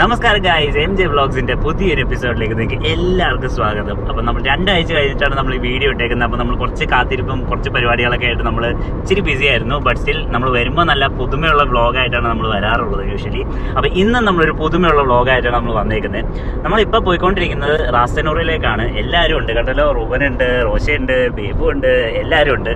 നമസ്കാരം guys M J വ്ളോഗ്സിന്റെ പുതിയൊരു എപ്പിസോഡിലേക്ക് നിങ്ങൾക്ക് എല്ലാവർക്കും സ്വാഗതം. അപ്പൊ നമ്മൾ രണ്ടാഴ്ച കഴിഞ്ഞിട്ടാണ് നമ്മൾ ഈ വീഡിയോ ഇട്ടേക്കുന്നത്. അപ്പൊ നമ്മൾ കുറച്ച് കാത്തിരിപ്പും കുറച്ച് പരിപാടികളൊക്കെ ആയിട്ട് നമ്മൾ ഇച്ചിരി ബിസി ആയിരുന്നു. ബട്ട് സ്റ്റിൽ നമ്മൾ വരുമ്പോൾ നല്ല പുതുമയുള്ള വ്ളോഗായിട്ടാണ് നമ്മൾ വരാറുള്ളത് യൂഷ്വലി അപ്പൊ ഇന്നും നമ്മളൊരു പുതുമയുള്ള വ്ളോഗായിട്ടാണ് നമ്മൾ വന്നേക്കുന്നത്. നമ്മളിപ്പോൾ പോയിക്കൊണ്ടിരിക്കുന്നത് റാസ്തനൂറിലേക്കാണ് എല്ലാവരും ഉണ്ട് കേട്ടല്ലോ റൂബനുണ്ട് റോഷയുണ്ട് ബേബു ഉണ്ട് എല്ലാവരും ഉണ്ട്.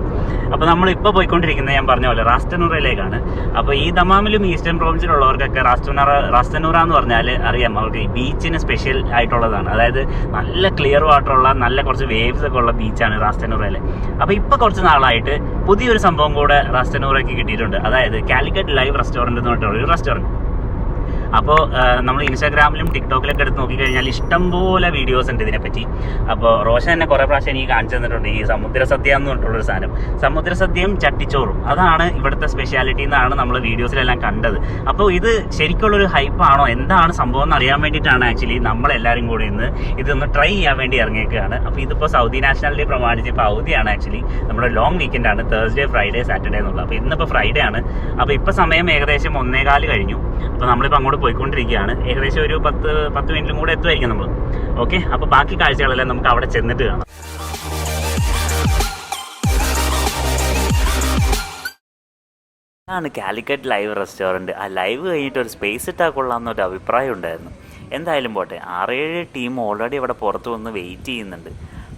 അപ്പൊ നമ്മളിപ്പോൾ പോയിക്കൊണ്ടിരിക്കുന്നത് ഞാൻ പറഞ്ഞ പോലെ റാസ്റ്റനൂറയിലേക്കാണ് അപ്പോൾ ഈ ദമാമിലും ഈസ്റ്റേൺ പ്രോവിൻസിലുള്ളവർക്കൊക്കെ റാസ്റ്റനൂറ റാസ്റ്റനൂറ എന്ന് പറഞ്ഞാൽ അറിയാം. അവർക്ക് ബീച്ചിന് സ്പെഷ്യൽ ആയിട്ടുള്ളതാണ്. അതായത് നല്ല ക്ലിയർ വാട്ടറുള്ള നല്ല കുറച്ച് വേവ്സ് ഒക്കെ ഉള്ള ബീച്ചാണ് റാസ്റ്റനൂറയിലെ അപ്പോൾ ഇപ്പോൾ കുറച്ച് നാളായിട്ട് പുതിയൊരു സംഭവം കൂടെ റാസ്റ്റനൂറയ്ക്ക് കിട്ടിയിട്ടുണ്ട്. അതായത് കാലിക്കറ്റ് ലൈവ് റെസ്റ്റോറന്റ് എന്ന് പറഞ്ഞിട്ടുള്ള ഒരു റെസ്റ്റോറന്റ് അപ്പോൾ നമ്മൾ ഇൻസ്റ്റാഗ്രാമിലും ടിക്ടോക്കിലൊക്കെ എടുത്ത് നോക്കിക്കഴിഞ്ഞാൽ ഇഷ്ടംപോലെ വീഡിയോസ് ഉണ്ട് ഇതിനെപ്പറ്റി. അപ്പോൾ റോഷൻ എന്നെ കുറേ പ്രാവശ്യം എനിക്ക് കാണിച്ചു തന്നിട്ടുണ്ട്. ഈ സമുദ്ര എന്ന് പറഞ്ഞിട്ടുള്ളൊരു സാധനം. സമുദ്ര സദ്യയും ചട്ടിച്ചോറും. അതാണ് ഇവിടുത്തെ സ്പെഷ്യാലിറ്റി എന്നാണ് നമ്മൾ വീഡിയോസിലെല്ലാം കണ്ടത്. അപ്പോൾ ഇത് ശരിക്കുള്ളൊരു ഹൈപ്പാണോ എന്താണ് സംഭവം എന്ന് അറിയാൻ വേണ്ടിയിട്ടാണ് ആക്ച്വലി നമ്മളെല്ലാവരും കൂടി ഇന്ന് ഇതൊന്ന് ട്രൈ ചെയ്യാൻ വേണ്ടി ഇറങ്ങിയേക്കുകയാണ്. അപ്പോൾ ഇതിപ്പോൾ സൗദി നാഷണൽ ഡേ പ്രമാണിച്ച് ഇപ്പോൾ അവധിയാണ് ആക്ച്വലി നമ്മുടെ ലോങ് വീക്കെൻഡാണ് തേഴ്സ്ഡേ ഫ്രൈഡേ സാറ്റർഡേ എന്നുള്ളത്. അപ്പോൾ ഇന്നിപ്പോൾ ഫ്രൈഡേ ആണ്. അപ്പോൾ ഇപ്പോൾ സമയം ഏകദേശം ഒന്നേകാൽ കഴിഞ്ഞു. അപ്പോൾ നമ്മളിപ്പോൾ അങ്ങോട്ട് പോയിക്കൊണ്ടിരിക്കുകയാണ്. ഏകദേശം ഒരു പത്ത് പത്ത് മിനിറ്റിലും കൂടെ എത്തുമായിരിക്കും നമ്മൾ ഓക്കെ അപ്പോൾ ബാക്കി കാഴ്ചകളെല്ലാം നമുക്ക് അവിടെ ചെന്നിട്ട് കാണാം. ആണ് കാലിക്കറ്റ് ലൈവ് റെസ്റ്റോറന്റ് ആ ലൈവ് കഴിഞ്ഞിട്ട് ഒരു സ്പേസ് ഇട്ടാൽ കൊള്ളാമെന്നൊരു അഭിപ്രായം ഉണ്ടായിരുന്നു. എന്തായാലും പോട്ടെ ആറേഴ് ടീം ഓൾറെഡി അവിടെ പുറത്ത് വന്ന് വെയിറ്റ് ചെയ്യുന്നുണ്ട്.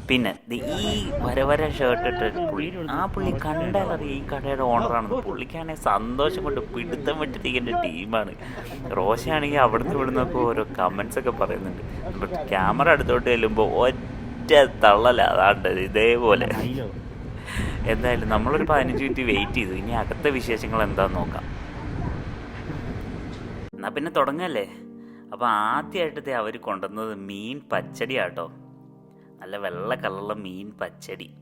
പിന്നെ ഈ വര വര ഷർട്ട് ഇട്ട പുള്ളി ആ പുള്ളി കണ്ടാൽ ഈ കടയുടെ ഓണറാണ് പുള്ളിക്കാണെങ്കിൽ സന്തോഷം കൊണ്ട് പിടുത്തം വിട്ടിരിക്കേണ്ട ടീമാണ് റോഷയാണെങ്കിൽ അവിടുന്ന് ഇവിടുന്നൊക്കെ ഓരോ കമൻസ് ഒക്കെ പറയുന്നുണ്ട്. ബട്ട് ക്യാമറ അടുത്തോട്ട് ചെല്ലുമ്പോൾ ഒറ്റ തള്ളല അതാണ്ട് ഇതേപോലെ. എന്തായാലും നമ്മളൊരു പതിനഞ്ച് മിനിറ്റ് വെയിറ്റ് ചെയ്തു. ഇനി അകത്തെ വിശേഷങ്ങൾ എന്താന്ന് നോക്കാം. എന്നാ പിന്നെ തുടങ്ങല്ലേ? അപ്പോൾ ആദ്യമായിട്ട് അവർ കൊണ്ടുവന്നത് മീൻ പച്ചടി ആട്ടോ നല്ല വെള്ള കളറുള്ള മീൻ പച്ചടി.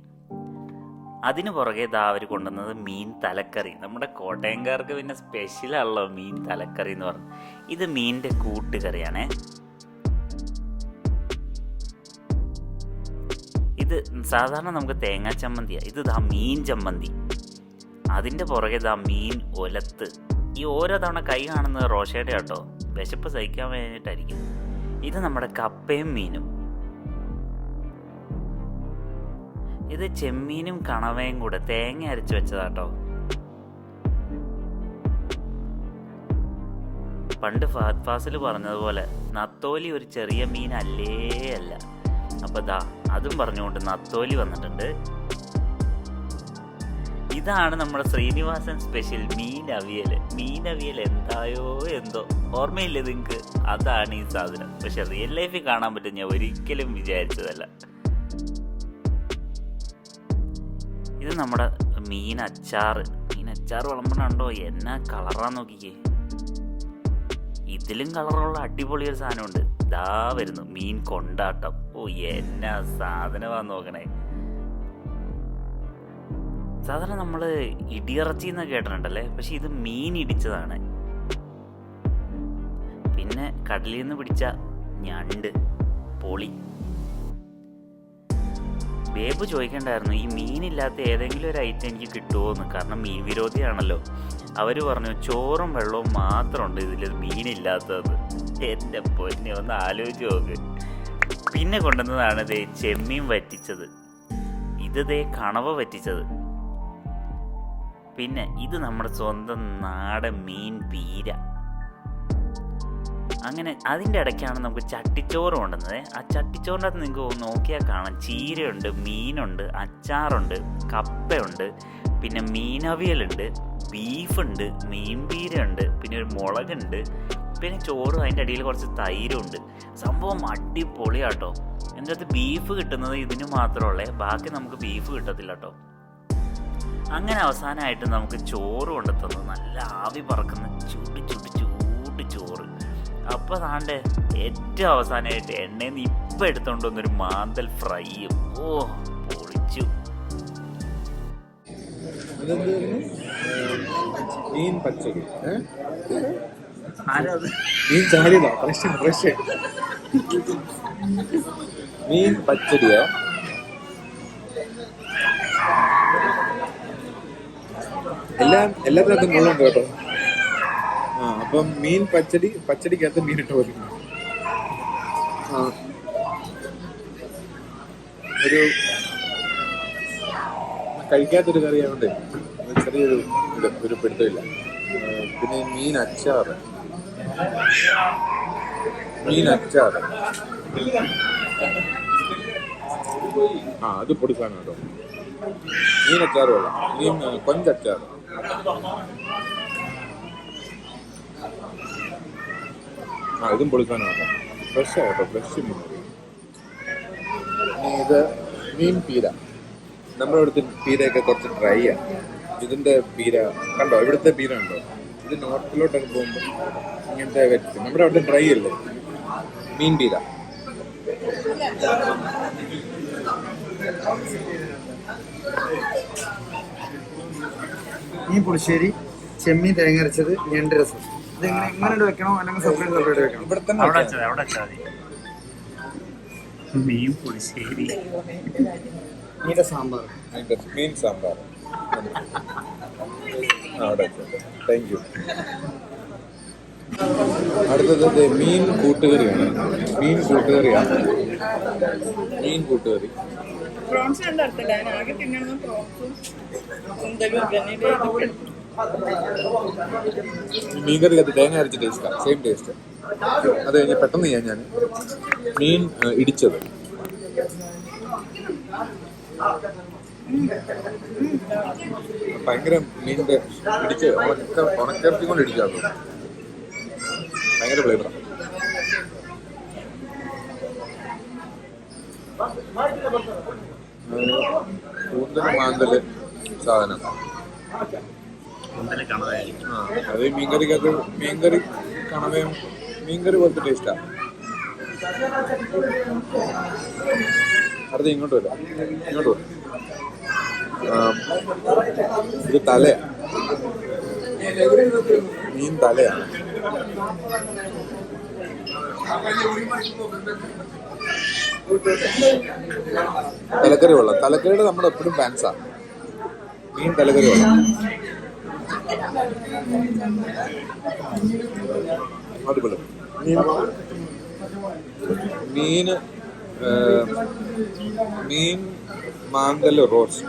അതിന് പുറകെ ഇതാ അവർ കൊണ്ടുവന്നത് മീൻ തലക്കറി. നമ്മുടെ കോട്ടയംകാർക്ക് പിന്നെ സ്പെഷ്യലാണല്ലോ മീൻ തലക്കറി എന്ന് പറഞ്ഞു. ഇത് മീനിന്റെ കൂട്ടുകറിയാണേ. ഇത് സാധാരണ നമുക്ക് തേങ്ങാ ചമ്മന്തിയാണ് ഇത് ദാ മീൻ ചമ്മന്തി. അതിന്റെ പുറകെ ദാ മീൻ ഒലത്ത്. ഈ ഓരോ തവണ കൈ കാണുന്നത് റോഷയുടെ കേട്ടോ വിശപ്പ് സഹിക്കാൻ വേണ്ടിയിട്ടായിരിക്കും. ഇത് നമ്മുടെ കപ്പയും മീനും. ഇത് ചെമ്മീനും കണവയും കൂടെ തേങ്ങ അരച്ച് വെച്ചതാട്ടോ. പണ്ട് ഫഹദ് ഫാസിൽ പറഞ്ഞതുപോലെ നത്തോലി ഒരു ചെറിയ മീൻ അല്ലേ. അല്ല അപ്പൊ ദാ അതും പറഞ്ഞുകൊണ്ട് നത്തോലി വന്നിട്ടുണ്ട്. ഇതാണ് നമ്മുടെ ശ്രീനിവാസൻ സ്പെഷ്യൽ മീൻ അവിയൽ മീൻ അവിയൽ എന്തായോ എന്തോ. ഓർമ്മയില്ലേ നിങ്ങൾക്ക് അതാണ് ഈ സാധനം. പക്ഷെ റിയൽ ലൈഫിൽ കാണാൻ പറ്റും ഞാൻ ഒരിക്കലും വിചാരിച്ചതല്ല. ഇത് നമ്മുടെ മീൻ അച്ചാർ മീൻ അച്ചാർ വിളമ്പണുണ്ടോ എന്നാ കളറാന്ന് നോക്കിക്കേ. ഇതിലും കളറുള്ള അടിപൊളി ഒരു സാധനമുണ്ട്. ദാ വരുന്നു മീൻ കൊണ്ടാട്ടം. ഓ എന്നാ സാധനമാന്ന് നോക്കണേ. സാധാരണ നമ്മൾ ഇടിയിറച്ചി എന്ന് കേട്ടിട്ടുണ്ടല്ലേ? പക്ഷെ ഇത് മീൻ ഇടിച്ചതാണ്. പിന്നെ കടലിൽ നിന്ന് പിടിച്ച ഞണ്ട് പൊളി. ബേബ് ചോദിക്കണ്ടായിരുന്നു ഈ മീനില്ലാത്ത ഏതെങ്കിലും ഒരു ഐറ്റം എനിക്ക് കിട്ടുമോ എന്ന് കാരണം മീൻ വിരോധിയാണല്ലോ. അവർ പറഞ്ഞു ചോറും വെള്ളവും മാത്രമുണ്ട് ഇതിൽ മീനില്ലാത്തത്. എന്റെ പൊന്നെ ഒന്ന് ആലോചിച്ച് നോക്ക്. പിന്നെ കൊണ്ടുവന്നതാണ് ദേ ചെമ്മീൻ വറ്റിച്ചത്. ഇത് ദേ കണവ വറ്റിച്ചത്. പിന്നെ ഇത് നമ്മുടെ സ്വന്തം നാടൻ മീൻ പീര. അങ്ങനെ അതിന്റെ ഇടയ്ക്കാണ് നമുക്ക് ചട്ടിച്ചോറ് കൊണ്ടുവന്നത്. ആ ചട്ടിച്ചോറിന്റെ അകത്ത് നിങ്ങൾക്ക് നോക്കിയാൽ കാണാം. ചീരയുണ്ട് മീനുണ്ട് അച്ചാറുണ്ട് കപ്പയുണ്ട് പിന്നെ മീനവിയലുണ്ട് ബീഫുണ്ട് മീൻപീരയുണ്ട് പിന്നെ ഒരു മുളകുണ്ട് പിന്നെ ചോറും അതിന്റെ അടിയിൽ കുറച്ച് തൈരുണ്ട് സംഭവം അടിപൊളിയാട്ടോ. എന്റെ അടുത്ത് ബീഫ് കിട്ടുന്നത് ഇതിന് മാത്രമുള്ളേ ബാക്കി നമുക്ക് ബീഫ് കിട്ടത്തില്ല കേട്ടോ അങ്ങനെ അവസാനമായിട്ട് നമുക്ക് ചോറ് കൊണ്ടു തന്നു നല്ല ആവി പറക്കുന്ന ചുടി ചുടി ചൂട് ചോറ് അപ്പോൾ താണ്ട് ഏറ്റവും അവസാനമായിട്ട് എണ്ണയിൽ നിന്ന് ഇപ്പം എടുത്തോണ്ട് വന്നൊരു മാന്തൽ ഫ്രൈയും ഓ പൊളിച്ചു. മീൻ പച്ചടി. മീൻ ചാടിയതാ. ഫ്രഷ് ഫ്രഷ് മീൻ പച്ചടിയാ? എല്ലാം എല്ലാത്തിനകത്തും മുള്ളുണ്ട് കേട്ടോ. അപ്പം മീൻ പച്ചടി പച്ചടിക്കകത്ത് മീനിട്ട് പോലും ആ. ഒരു കഴിക്കാത്തൊരു കറി ആയതുകൊണ്ട് ചെറിയൊരു ഇത് ഒരു പിടുത്തമില്ല. പിന്നെ മീൻ അച്ചാർ മീൻ അച്ചാർ ആ അത് പൊടിക്കാണ് കേട്ടോ. മീൻ കൊള്ളാം. മീൻ കൊഞ്ചച്ചാർ ആ ഇതും പൊളിക്കാനാണ്. ഫ്രഷ് ആട്ടോ ഫ്രഷ് മീൻ. ഇത് മീൻ പീര. നമ്മുടെ ഇവിടുത്തെ പീരയൊക്കെ കുറച്ച് ഡ്രൈ ആണ് ഇതിന്റെ പീര കണ്ടോ ഇവിടുത്തെ പീര ഉണ്ടോ ഇത് നോർത്തിലോട്ടൊക്കെ പോകുമ്പോൾ ഇങ്ങനത്തെ വെച്ച് നമ്മുടെ അവിടുത്തെ ഡ്രൈ അല്ലേ? മീൻ പീര. മീൻ പുളിശ്ശേരി ചെമ്മീൻ തേങ്ങ അരച്ചത് ഞണ്ട് രസം. ഇത് എങ്ങനെ വെക്കണോ? അല്ലെങ്കിൽ സെപ്പറേറ്റ് സെപ്പറേറ്റ് വെക്കണം? ഇവിടെ തന്നെ അവിടെ വെച്ചാൽ അവിടെ വെച്ചാൽ മതി. മീൻ പുളിശ്ശേരി മീന്റെ സാമ്പാർ. മീൻ സാമ്പാർ. അവിടെ താങ്ക് യു അടുത്തത് ദേ മീൻ കൂട്ടുകറിയാണ്. മീൻ കൂട്ടുകറിയാണ്. മീൻ കൂട്ടുകറി. പ്രോൺസ് കണ്ടറിയില്ല ഞാൻ ആകെ തിന്നണം പ്രോൺസും മീൻ കറി അത് തേങ്ങ അരച്ച ടേസ്റ്റാണ് സെയിം ടേസ്റ്റ് അത് കഴിഞ്ഞ് പെട്ടെന്ന് ചെയ്യാൻ ഞാൻ മീൻ ഇടിച്ചത്. ഭയങ്കര മീനിന്റെ ഇടിച്ച് ഉണക്ക ഉണക്കിറക്കി കൊണ്ട് ഇടിക്കാറുള്ളൂ ഭയങ്കര ഫ്ലേവറാണ് കൂന്തൽ മാന്തൽ സാധനം. മുന്തൽ കണവയായിരിക്കും അത് മീൻകറിക്കകത്ത് മീൻകറി കണവയും മീൻകറി പോലത്തെ ടേസ്റ്റാ അടുത്ത് ഇങ്ങോട്ട് വരാം. ഇങ്ങോട്ട് വരാം. ഇത് തലയാ. മീൻ തലയാണ് തലക്കറി വെള്ളം. തലക്കറിയുടെ നമ്മുടെ എപ്പോഴും ഫാൻസാണ് മീൻ തലക്കറി വെള്ളം. അടിപൊളി. മീൻ? മീൻ മാന്തൽ റോസ്റ്റ്.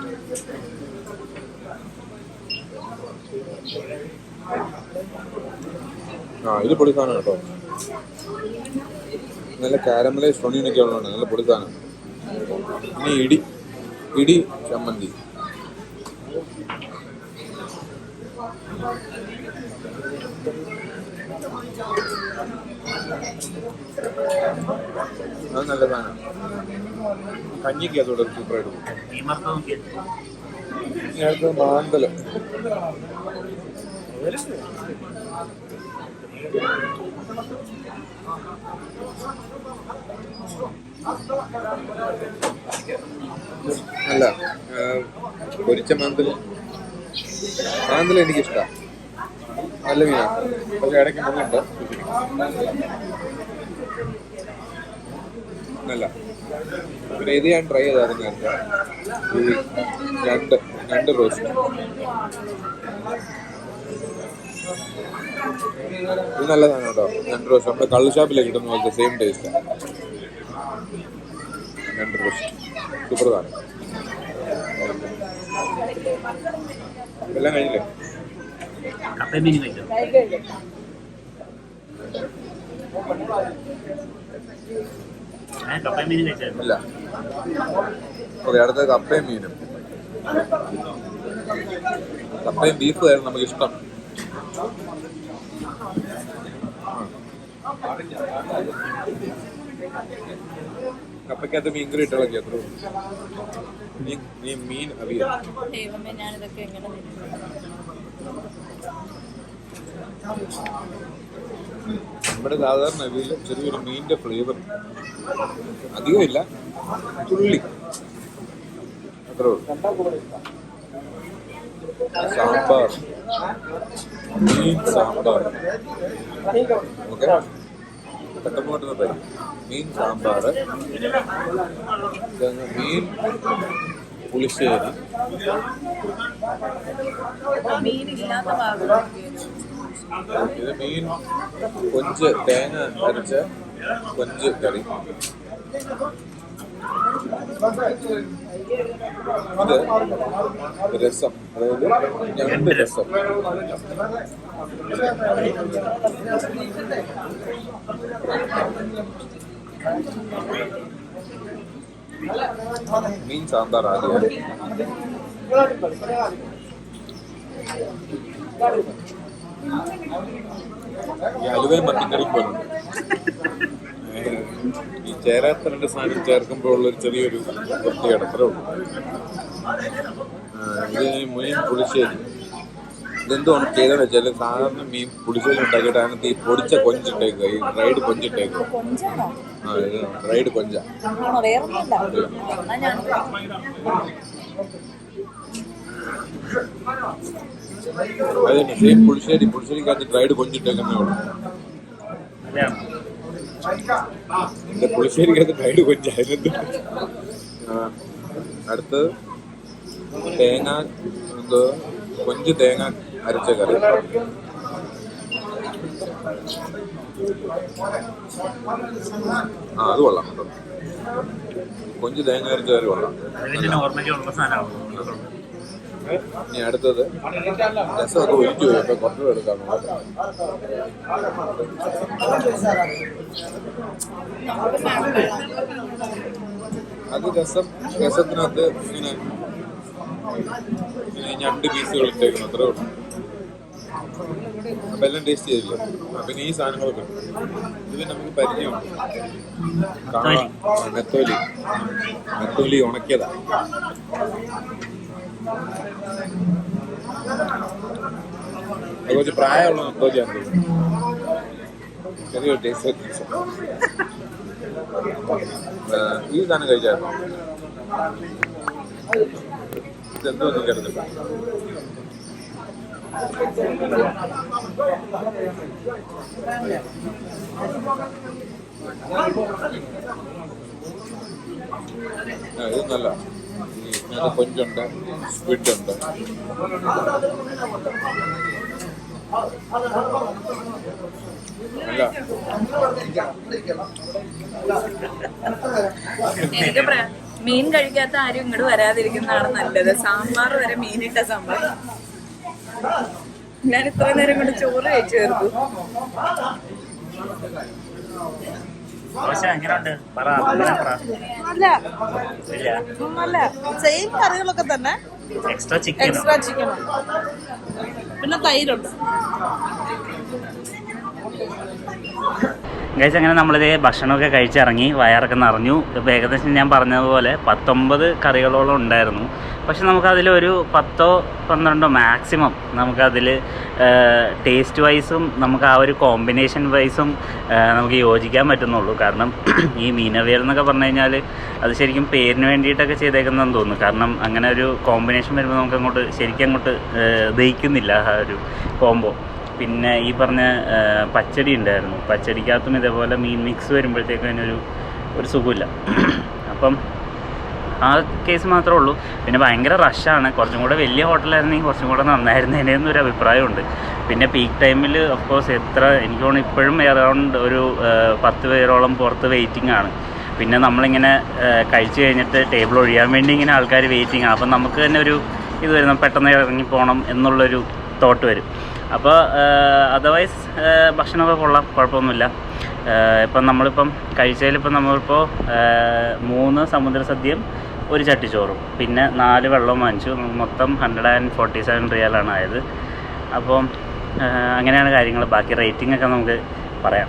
ആ ഇത് പൊടി സാധനം കേട്ടോ. നല്ല കാരമലൈസ് ഫൊണിയൊക്കെ ഉള്ളതാണ് നല്ല സാധനം. ഇനി ഇടി ഇടി ചമ്മന്തി. അത് നല്ല സാധനം കഞ്ഞിക്ക് അതോടെ സൂപ്പറായിട്ട് പോകും ഞങ്ങൾക്ക് മാന്തൽ. അല്ല പൊരിച്ച മാന്തൽ മാന്തൽ എനിക്കിഷ്ടമാണ് നല്ല മീനാണ് പക്ഷെ ഇടയ്ക്ക് മുങ്ങുണ്ട് നല്ല പിന്നെ ഇത് ഞാൻ ട്രൈ ചെയ്തായിരുന്നു ഈ രണ്ട് രണ്ട് റോസ്റ്റ് ഇത് നല്ലതാണ് കേട്ടോ. രണ്ട് റോസ്റ്റ് നമ്മുടെ കള്ള് ഷാപ്പിലേക്ക് കിട്ടുന്ന പോലത്തെ സെയിം ടേസ്റ്റ് രണ്ട് റോസ്റ്റ് സൂപ്പർ സാധനം എല്ലാം കഴിഞ്ഞില്ലേ? കപ്പ മീൻ മീൻ ഇല്ല. ഓക്കെ അടുത്ത കപ്പയും മീനും. കപ്പയും ബീഫും ആയിരുന്നു നമുക്ക് ഇഷ്ടം കപ്പയ്ക്കകത്ത് മീൻകറി ഇട്ടിളക്കി അത്ര മീൻ ദൈവമേ ഞാനിതൊക്കെ എങ്ങനെ? നമ്മുടെ സാധാരണ അവിയിൽ ചെറിയൊരു മീനിന്റെ ഫ്ലേവർ അധികമില്ല തുള്ളി. അത്രേ സാമ്പാർ. മീൻ സാമ്പാർ. ഓക്കെ. പെട്ടെന്ന് തരും. മീൻ സാമ്പാർ. മീൻ പുളിശ്ശേരി. നോക്കിയത്. ഇത് മീൻ കൊഞ്ച് തേങ്ങ അരച്ച കൊഞ്ച് കറി ഇത് രസം അതായത് ഞണ്ട് രസം മീൻ സാമ്പാർ ആദ്യം ഈ അലുവയും മത്തിക്കറിയും പോലുണ്ട് ഈ ചേരാത്ത രണ്ട് സാധനം ചേർക്കുമ്പോൾ ഉള്ളൊരു ചെറിയൊരു വൃത്തികേട് അത്രേ ഉള്ളൂ. ഇത് മീൻ പുളിശ്ശേരി. ഇതെന്തുകൊണ്ട് ചെയ്തതെന്ന് വെച്ചാൽ സാധാരണ മീൻ പുളിശ്ശേരി ഉണ്ടാക്കിയിട്ട് അതിനകത്ത് ഈ പൊടിച്ച കൊഞ്ചിട്ടേക്കുക ഈ ഡ്രൈഡ് കൊഞ്ചിട്ടേക്കുക ആ ഇത് ഡ്രൈഡ് കൊഞ്ച. ആണോ? വേറൊന്നുമില്ല എന്നാ ഞാൻ അത് തന്നെ സെയിം പുളിശ്ശേരി പുളിശ്ശേരിക്കകത്ത് ഡ്രൈഡ് കൊഞ്ചിട്ടേക്കുന്നേ ഉള്ളൂ. എന്റെ പുളിശ്ശേരിക്കകത്ത് ഡ്രൈഡ് കൊഞ്ചായിരുന്നു അടുത്ത് തേങ്ങ എന്തോ കൊഞ്ച് തേങ്ങ അരച്ച കറി. ആ അത് കൊള്ളാം കൊഞ്ച് തേങ്ങ അരച്ച കറി കൊള്ളാം. ഉള്ള സാധനമാണ് ഇനി അടുത്തത് രസമൊക്കെ ഒഴിച്ചു പോയി അപ്പൊ കുറച്ചുകൂടെ എടുക്കാം അത് രസം രസത്തിനകത്ത് ഇങ്ങനെ രണ്ട് പീസുകൾ ഇട്ടേക്കണം അത്രേ ഉള്ളൂ. അപ്പൊ എല്ലാം ടേസ്റ്റ് ചെയ്തില്ല? പിന്നെ ഈ സാധനങ്ങളൊക്കെ. ഇത് നമുക്ക് പരിചയമുണ്ട്. കാണാം. ആ, നെത്തോലി നെത്തോലി ഉണക്കിയതാ. അത് കുറച്ച് പ്രായമുള്ള നെത്തോലിയാണ് ചെറിയ ടേസ്റ്റ് ഈ സാധനം കഴിച്ചായിരുന്നു ആ ഇത് നല്ല ഈ ഇതിനകത്ത് കൊഞ്ചുണ്ട് സ്ക്വിഡ് ഉണ്ട് മീൻ കഴിക്കാത്ത ആരും ഇങ്ങോട്ട് വരാതിരിക്കുന്നതാണ് നല്ലത്. സാമ്പാർ വരെ മീനിട്ട സാമ്പാർ. ഞാൻ ഇത്ര നേരം കൊണ്ട് ചോറ് കഴിച്ചു തീർത്തു. ദോശ എങ്ങനെയുണ്ട് പറ ഇല്ല. നല്ല. സെയിം കറികളൊക്കെ തന്നെ. എക്സ്ട്രാ ചിക്കൻ എക്സ്ട്രാ ചിക്കൻ പിന്നെ തൈരുണ്ട്. ഗൈസ് അങ്ങനെ നമ്മളിത് ഭക്ഷണമൊക്കെ കഴിച്ചിറങ്ങി വയറൊക്കെ നിറഞ്ഞു. ഏകദേശം ഞാൻ പറഞ്ഞതുപോലെ പത്തൊമ്പത് കറികളോളം ഉണ്ടായിരുന്നു. പക്ഷെ നമുക്കതിലൊരു പത്തോ പന്ത്രണ്ടോ മാക്സിമം നമുക്കതിൽ ടേസ്റ്റ് വൈസും നമുക്ക് ആ ഒരു കോമ്പിനേഷൻ വൈസും നമുക്ക് യോജിക്കാൻ പറ്റുന്നുള്ളൂ. കാരണം ഈ മീനവിയൽ എന്നൊക്കെ പറഞ്ഞു കഴിഞ്ഞാൽ അത് ശരിക്കും പേരിന് വേണ്ടിയിട്ടൊക്കെ ചെയ്തേക്കുന്നതെന്ന് തോന്നുന്നു. കാരണം അങ്ങനെ ഒരു കോമ്പിനേഷൻ വരുമ്പോൾ നമുക്ക് അങ്ങോട്ട് ശരിക്കും അങ്ങോട്ട് ദഹിക്കുന്നില്ല ആ ഒരു കോംബോ പിന്നെ ഈ പറഞ്ഞ പച്ചടി ഉണ്ടായിരുന്നു. പച്ചടിക്കകത്തും ഇതേപോലെ മീൻ മിക്സ് വരുമ്പോഴത്തേക്കും അതിനൊരു ഒരു സുഖമില്ല. അപ്പം ആ കേസ് മാത്രമേ ഉള്ളൂ. പിന്നെ ഭയങ്കര റഷാണ് കുറച്ചും കൂടെ വലിയ ഹോട്ടലായിരുന്നെങ്കിൽ കുറച്ചും കൂടെ നന്നായിരുന്നേനെ എന്നൊരു അഭിപ്രായമുണ്ട്. പിന്നെ പീക്ക് ടൈമിൽ ഓഫ് കോഴ്സ് എത്ര എനിക്ക് തോന്നുന്നു ഇപ്പോഴും അറൗണ്ട് ഒരു പത്ത് പേരോളം പുറത്ത് വെയിറ്റിംഗ് ആണ്. പിന്നെ നമ്മളിങ്ങനെ കഴിച്ചു കഴിഞ്ഞിട്ട് ടേബിൾ ഒഴിയാൻ വേണ്ടി ഇങ്ങനെ ആൾക്കാർ വെയിറ്റിംഗ് ആണ്. അപ്പം നമുക്ക് തന്നെ ഒരു ഇത് വരുന്ന പെട്ടെന്ന് ഇറങ്ങി പോകണം എന്നുള്ളൊരു തോട്ട് വരും. അപ്പോൾ അതർവൈസ് ഭക്ഷണമൊക്കെ കൊള്ളാം. കുഴപ്പമൊന്നുമില്ല. ഇപ്പം നമ്മളിപ്പം കഴിച്ചതിലിപ്പം നമ്മളിപ്പോൾ മൂന്ന് സമുദ്ര സദ്യയും ഒരു ചട്ടിച്ചോറും. പിന്നെ നാല് വെള്ളവും വാങ്ങിച്ചു. മൊത്തം ഹൺഡ്രഡ് ആൻഡ് ഫോർട്ടി സെവൻ റിയാലാണ് ആയത്. അപ്പം അങ്ങനെയാണ് കാര്യങ്ങൾ ബാക്കി റേറ്റിംഗ് ഒക്കെ നമുക്ക് പറയാം.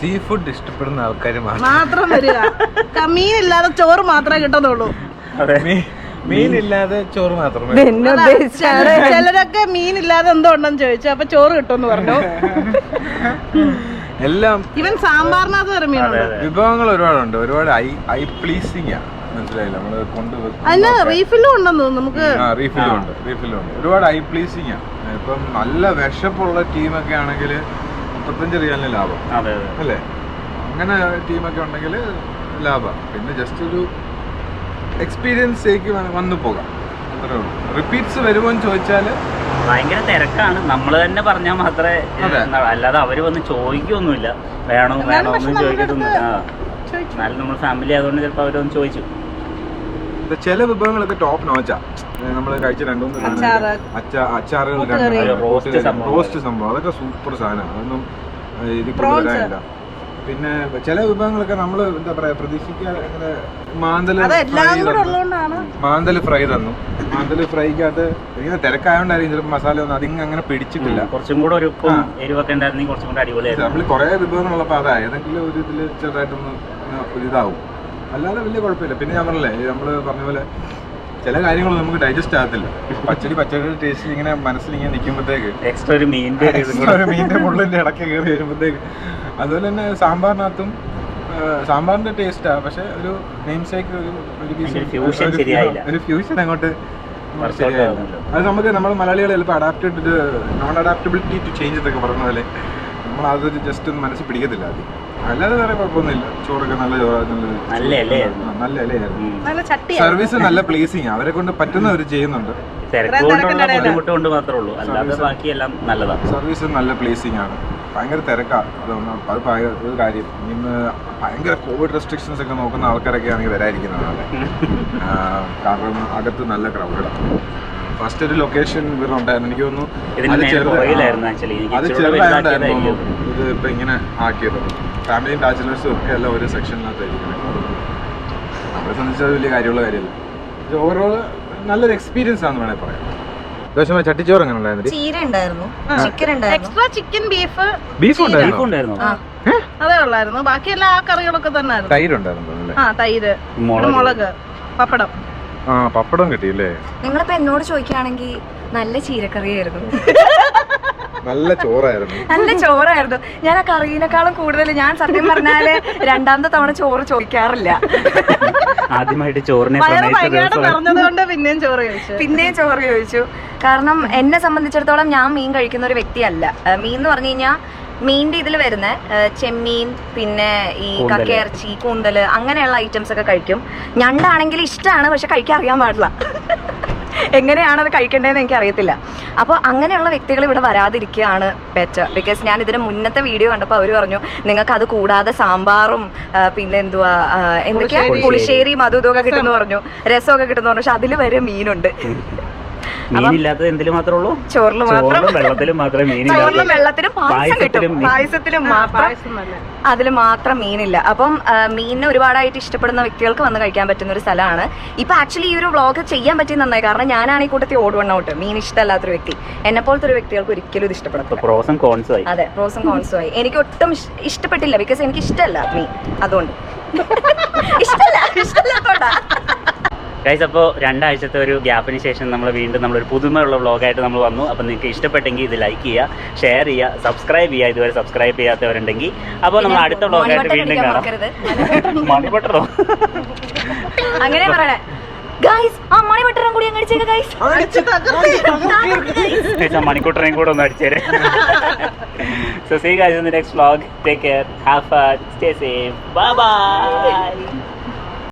സീ ഫുഡ് ഇഷ്ടപ്പെടുന്ന ആൾക്കാർ മാത്രം. വരിക. മീനില്ലാതെ ചോറ് മാത്രമേ കിട്ടത്തുള്ളൂ. മീനില്ലാതെ ചോറ് മാത്രമേ ചില- ചിലരൊക്കെ മീനില്ലാതെ എന്തോ ഉണ്ടെന്ന് ചോദിച്ചു അപ്പൊ ചോറ് കിട്ടുമെന്ന് പറഞ്ഞു. എല്ലാം ഇവൻ സാമ്പാറിനകത്ത് മീനുണ്ട്. വിഭവങ്ങൾ ഒരുപാടുണ്ട്. ഒരുപാട് ഐ ഐ പ്ലീസിങ് ആണ് മനസ്സിലായില്ല? നമ്മൾ അതിന് കൊണ്ടുവെക്കും റീഫില്ലും ഉണ്ടെന്ന് തോന്നുന്നു നമുക്ക്. ആ ഉണ്ട്. ഉണ്ട്. ഒരുപാട് ഐ പ്ലീസിങ് ആണ് ഇപ്പം നല്ല വിശപ്പുള്ള ടീമൊക്കെ ആണെങ്കിൽ മുപ്പത്തഞ്ച് റിയാലിന് ലാഭം. അതെ അതെ. അല്ലേ? അങ്ങനെ ടീമൊക്കെ ഉണ്ടെങ്കിൽ ലാഭം. പിന്നെ ജസ്റ്റ് ഒരു എക്സ്പീരിയൻസേക്ക് വന്നു പോകാം. അത്രേ ഉള്ളൂ. റിപ്പീറ്റ്സ് വരുമോ എന്ന് ചോദിച്ചാൽ ഭയങ്കര തിരക്കാണ്. നമ്മൾ തന്നെ പറഞ്ഞാൽ മാത്രമേ അല്ലാതെ അവർ വന്ന് ചോദിക്കൊന്നുമില്ല. വേണോ വേണോ ഒന്നും ചോദിക്കത്തൊന്നുമില്ല എന്നാലും നമ്മൾ ഫാമിലി ആയതുകൊണ്ട് ചിലപ്പോൾ അവരൊന്ന് ചോദിച്ചു. ചില വിഭവങ്ങളൊക്കെ ടോപ്പ് നോച്ചാ നമ്മൾ കഴിച്ച രണ്ടു അച്ചാറുകൾ. റോസ്റ്റ് സംഭവം. അതൊക്കെ സൂപ്പർ സാധനമാണ്. അതൊന്നും ഇത് കൊണ്ടുവരാനില്ല പിന്നെ ചില വിഭവങ്ങളൊക്കെ നമ്മൾ എന്താ പറയാ പ്രതീക്ഷിക്കാതെ മാന്തൽ മാന്തൽ ഫ്രൈ തന്നു. മാന്തൽ ഫ്രൈക്കകത്ത് ഇങ്ങനെ തിരക്കായോണ്ടായിരിക്കും ചിലപ്പോൾ മസാല ഒന്നും അതിങ്ങനെ അങ്ങനെ പിടിച്ചിട്ടില്ല. കുറച്ചും കൂടെ ഒരു. എരിവൊക്കെ ഉണ്ടായിരുന്നെങ്കിൽ കുറച്ചും കൂടെ അടിപൊളിയായിരുന്നു. നമ്മൾ കുറേ വിഭവങ്ങളുള്ളപ്പോൾ അതാ ഏതെങ്കിലും ഒരു ഇതിൽ ചെറുതായിട്ടൊന്ന് ഒരു ഇതാവും അല്ലാതെ വലിയ കുഴപ്പമില്ല. പിന്നെ ഞാൻ പറഞ്ഞില്ലേ നമ്മൾ പറഞ്ഞ പോലെ ചില കാര്യങ്ങൾ നമുക്ക് ഡൈജസ്റ്റ് ആകത്തില്ല. പച്ചടി പച്ചടി ടേസ്റ്റ് ഇങ്ങനെ മനസ്സിൽ ഇങ്ങനെ നിൽക്കുമ്പോഴത്തേക്ക് എക്സ്ട്രാ ഒരു ഇടയ്ക്ക് കയറി വരുമ്പോഴത്തേക്ക് അതുപോലെ തന്നെ സാമ്പാറിനകത്തും സാമ്പാറിന്റെ ടേസ്റ്റാ പക്ഷെ ഒരു നെയിം സേക്ക് ഒരു ഫ്യൂഷൻ അങ്ങോട്ട്. അത് നമുക്ക് നമ്മൾ മലയാളികൾ ചിലപ്പോൾ adapted non adaptability to change എന്നൊക്കെ പറഞ്ഞ പോലെ. നമ്മൾ അതൊരു ജസ്റ്റ് ഒന്ന് മനസ്സിൽ പിടിക്കത്തില്ല അത് അല്ലാതെ വേറെ കുഴപ്പമൊന്നുമില്ല. ചോറൊക്കെ നല്ല നല്ല ഇലയായിരുന്നു. സർവീസ് നല്ല പ്ലേസിങ് അവരെ കൊണ്ട് ചെയ്യുന്നുണ്ട്. ബുദ്ധിമുട്ട് മാത്രമേ ഉള്ളൂ. അല്ലാതെ ബാക്കിയെല്ലാം നല്ലതാണ് സർവീസ് നല്ല പ്ലേസിങ് ആണ്. ഭയങ്കര തിരക്കാണ് അതൊന്ന് അത് ഒരു കാര്യം. ഇന്ന് ഭയങ്കര കോവിഡ് റെസ്ട്രിക്ഷൻസ് ഒക്കെ നോക്കുന്ന ആൾക്കാരൊക്കെ ആണെങ്കിൽ വരാതിരിക്കുന്നതാണ് കാരണം അകത്ത് നല്ല ക്രൗഡാണ് ഫസ്റ്റ് ഒരു ലൊക്കേഷൻ ഇവിടെ ഉണ്ടായിരുന്നു. എനിക്ക് തോന്നുന്നു ഇതിന് അത് നേരെ ചെറുത്- പുറകിലായിരുന്നു ആ, ആക്ച്വലി എനിക്ക് അത് ഇച്ചിരി ചെറുതായിട്ടായിരുന്നു ഇത് ഇപ്പൊ ഇങ്ങനെ ആക്കിയത്. ഫാമിലിയും ബാച്ചിലേഴ്സും ഒക്കെ എല്ലാം ഒരു സെക്ഷനിനകത്തായിരിക്കുന്നത് നമ്മളെ സംബന്ധിച്ച് അത് വലിയ കാര്യമുള്ള കാര്യമല്ല. ഓവറോൾ നല്ലൊരു എക്സ്പീരിയൻസ് ആണെന്ന് വേണേൽ പറയാം. ചട്ടിച്ചോറ് അങ്ങനെ ഉണ്ടായിരുന്നു ചീര ഉണ്ടായിരുന്നു. ചിക്കൻ ഉണ്ടായിരുന്നു. Extra chicken beef beef beef ഉണ്ടായിരുന്നു? അതേ ഉള്ളായിരുന്നു. ബാക്കിയെല്ലാം ആ കറികളൊക്കെ തന്നെ തൈര് ഉണ്ടായിരുന്നു അല്ലേ? ആ തൈര്. മുളക് പപ്പടം. ആ പപ്പടം കിട്ടിയില്ലേ? നിങ്ങളിപ്പോ എന്നോട് ചോദിക്കുകയാണെങ്കിൽ നല്ല ചീരക്കറിയായിരുന്നു. നല്ല ചോറായിരുന്നു. നല്ല ചോറായിരുന്നു. ഞാൻ ആ കറീനേക്കാളും കൂടുതൽ ഞാൻ സത്യം പറഞ്ഞാൽ രണ്ടാമത്തെ തവണ ചോറ് ചോദിക്കാറില്ല. ആദ്യമായിട്ട് ചോറിനെ വയറ് പ്രണയിച്ച ഭയങ്കരമായിട്ട് ദിവസം. നിറഞ്ഞത് കൊണ്ട് പിന്നെയും ചോറ് ചോദിച്ചു. പിന്നെയും ചോറ് ചോദിച്ചു. കാരണം എന്നെ സംബന്ധിച്ചിടത്തോളം ഞാൻ മീൻ കഴിക്കുന്ന ഒരു വ്യക്തിയല്ല. മീൻ എന്ന് പറഞ്ഞു കഴിഞ്ഞാൽ മീനിന്റെ ഇതിൽ വരുന്ന ചെമ്മീൻ പിന്നെ ഈ കക്കയർച്ചി കക്കയിറച്ചി കൂന്തൽ അങ്ങനെയുള്ള ഐറ്റംസ് ഒക്കെ കഴിക്കും. ഞണ്ടാണെങ്കിൽ ഇഷ്ടമാണ് പക്ഷെ കഴിക്കാൻ അറിയാൻ പാടില്ല. എങ്ങനെയാണ് അത് കഴിക്കേണ്ടതെന്ന് എനിക്ക് അറിയത്തില്ല. അപ്പോൾ അങ്ങനെയുള്ള വ്യക്തികൾ ഇവിടെ വരാതിരിക്കുകയാണ് ബെറ്റർ ബിക്കോസ് ഞാൻ ഇതിന് മുന്നത്തെ വീഡിയോ കണ്ടപ്പോൾ അവർ പറഞ്ഞു നിങ്ങൾക്ക് അത് കൂടാതെ സാമ്പാറും പിന്നെ എന്തുവാ എന്തൊക്കെയാ? പുളിശ്ശേരി. പുളിശ്ശേരിയും അതും ഇതൊക്കെ കിട്ടുന്നു പറഞ്ഞു. രസമൊക്കെ കിട്ടുന്നു പറഞ്ഞു. പക്ഷെ അതിൽ വരെ മീനുണ്ട്. മീനില്ലാത്തത് എന്തിലും മാത്രമേ ഉള്ളൂ ചോറിൽ മാത്രം വെള്ളത്തിലും മാത്രമേ മീനില്ല ചോറിലും വെള്ളത്തിലും പായസം പായസത്തിലും കിട്ടും. മീൻ. പായസത്തിലും മാത്രം അതിൽ മാത്രം മീനില്ല. അപ്പം ആ, മീനിനെ ഒരുപാടായിട്ട് ഇഷ്ടപ്പെടുന്ന വ്യക്തികൾക്ക് വന്ന് കഴിക്കാൻ പറ്റുന്ന ഒരു സ്ഥലമാണ്. ഇപ്പൊ ആക്ച്വലി ഈ ഒരു വ്ളോഗ് ചെയ്യാൻ പറ്റി നന്നായി. കാരണം ഞാനാണ് ഈ കൂട്ടത്തിൽ ഓടുവണ്ണ ഔട്ട്. മീൻ ഇഷ്ടമല്ലാത്തൊരു വ്യക്തി. എന്നെ പോലത്തെ ഒരു വ്യക്തികൾക്ക് ഒരിക്കലും ഇത് ഇഷ്ടപ്പെടത്തില്ല. പ്രോസും കോൺസും ആയി. അതെ പ്രോസും കോൺസും ആയി. എനിക്ക് ഒട്ടും ഇഷ്- ഇഷ്ടപ്പെട്ടില്ല. ബിക്കോസ് എനിക്ക് ഇഷ്ടമല്ല മീൻ. അതുകൊണ്ട്. ഇഷ്ടമല്ല ഇഷ്ടമല്ലാത്തോണ്ടാ. ഗൈസ് അപ്പോൾ രണ്ടാഴ്ചത്തെ ഒരു ഗ്യാപ്പിന് ശേഷം നമ്മൾ വീണ്ടും നമ്മളൊരു പുതുമയുള്ള വ്ളോഗായിട്ട് നമ്മൾ വന്നു. അപ്പോൾ നിങ്ങൾക്ക് ഇഷ്ടപ്പെട്ടെങ്കിൽ ഇത് ലൈക്ക് ചെയ്യുക ഷെയർ ചെയ്യുക സബ്സ്ക്രൈബ് ചെയ്യുക. ഇതുവരെ സബ്സ്ക്രൈബ് ചെയ്യാത്തവരുണ്ടെങ്കിൽ അപ്പോൾ നമ്മൾ അടുത്ത വ്ളോഗായിട്ട് വീണ്ടും കാണാം. മണിപട്ടറോ അങ്ങനെ പറയണേ. ഗൈസ് ആ കൂടി അങ്ങ് അടിച്ചേക്ക് ഗൈസ് മണിക്കൂട്ടറേയും കൂടെ ഒന്ന് അടിച്ചേരെ so see guys in the next vlog take care have fun stay safe bye bye